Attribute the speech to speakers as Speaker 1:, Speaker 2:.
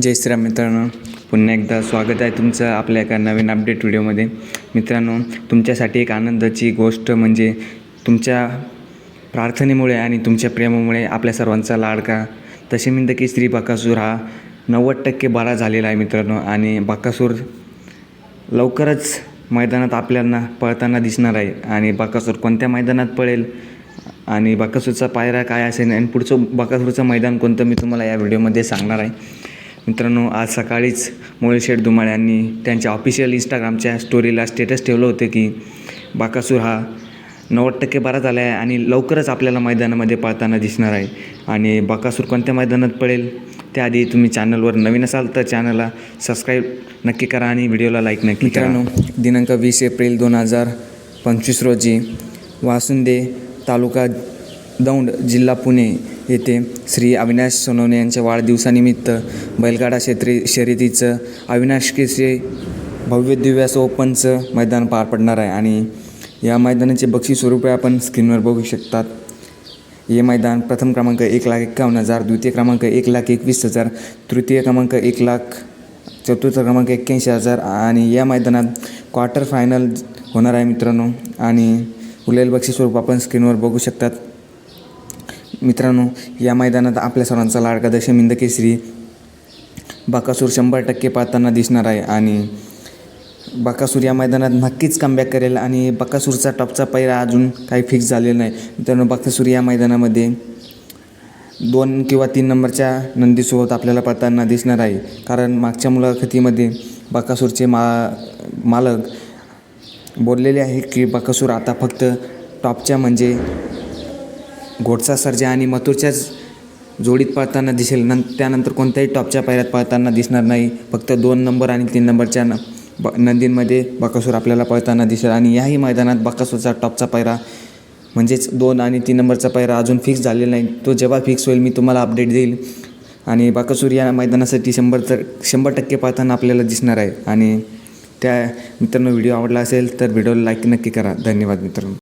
Speaker 1: जय श्रीराम मित्रांनो. पुन्हा एकदा स्वागत आहे तुमचं आपल्या एका नवीन अपडेट व्हिडिओमध्ये मित्रांनो तुमच्यासाठी एक आनंदाची गोष्ट म्हणजे तुमच्या प्रार्थनेमुळे आणि तुमच्या प्रेमामुळे आपल्या सर्वांचा लाडका. तसे म्हणतं की श्री बकासूर हा नव्वद टक्के बरा झालेला आहे मित्रांनो आणि बकासूर लवकरच मैदानात आपल्याला पळताना दिसणार आहे आणि बकासूर कोणत्या मैदानात पळेल आणि बकासूरचा पायरा काय असेल आणि पुढचं बकासूरचं मैदान कोणतं मी तुम्हाला या व्हिडिओमध्ये सांगणार आहे. मित्रांनो आज सकाळीच मोळशेठ धुमाळ यांनी त्यांच्या ऑफिशियल इंस्टाग्रामच्या स्टोरीला स्टेटस ठेवलं होतं की बाकासूर हा नव्वद टक्के बरा झाला आहे आणि लवकरच आपल्याला मैदानामध्ये पळताना दिसणार आहे. आणि बाकासूर कोणत्या मैदानात पडेल त्याआधी तुम्ही चॅनलवर नवीन असाल तर चॅनलला सबस्क्राईब नक्की करा आणि व्हिडिओला लाईक नक्की करा. मित्रांनो दिनांक वीस एप्रिल दोन हजार पंचवीस रोजी वासुंदे तालुका दौंड जिल्हा पुणे येथे श्री अविनाश सोनवणे यांच्या वाढदिवसानिमित्त बैलगाडा क्षेत्री शर्यतीचं अविनाश केसरी भव्य दिव्यास ओपनचं मैदान पार पडणार आहे आणि या मैदानाचे बक्षीस स्वरूपे आपण स्क्रीनवर बघू शकतात. हे मैदान प्रथम क्रमांक एक लाख एकावन्न हजार द्वितीय क्रमांक एक लाख एकवीस हजार तृतीय क्रमांक एक लाख चतुर्थ क्रमांक एक्क्याऐंशी हजार आणि या मैदानात क्वार्टर फायनल होणार आहे मित्रांनो आणि उरलेलं बक्षीस स्वरूप आपण स्क्रीनवर बघू शकतात. मित्रांनो या मैदानात आपल्या सर्वांचा लाडका दशमिंद केसरी बाकासूर शंभर टक्के पाहताना दिसणार आहे आणि बाकासूर या मैदानात नक्कीच कमबॅक करेल आणि बाकासूरचा टॉपचा पैरा अजून काही फिक्स झालेला नाही. मित्रांनो बाकासूर या मैदानामध्ये दोन किंवा तीन नंबरच्या नंदीसोबत आपल्याला पळताना दिसणार आहे. कारण मागच्या मुलाखतीमध्ये बाकासूरचे मा मालक बोललेले आहे की बाकासूर आता फक्त टॉपच्या म्हणजे घोटसा सर्जा आणि मथुरच्याच जोडीत पळताना दिसेल. नं त्यानंतर कोणत्याही टॉपच्या पायऱ्यात पळताना दिसणार नाही. फक्त दोन नंबर आणि तीन नंबरच्या न ब नंदींमध्ये बकासूर आपल्याला पळताना दिसेल. आणि याही मैदानात बकासूरचा टॉपचा पायरा म्हणजेच दोन आणि तीन नंबरचा पायरा अजून फिक्स झालेला नाही. तो जेव्हा फिक्स होईल मी तुम्हाला अपडेट देईल. आणि बाकासूर या मैदानासाठी शंभर तर शंभर टक्के पळताना आपल्याला दिसणार आहे. आणि त्या मित्रांनो व्हिडिओ आवडला असेल तर व्हिडिओला लाईक नक्की करा. धन्यवाद मित्रांनो.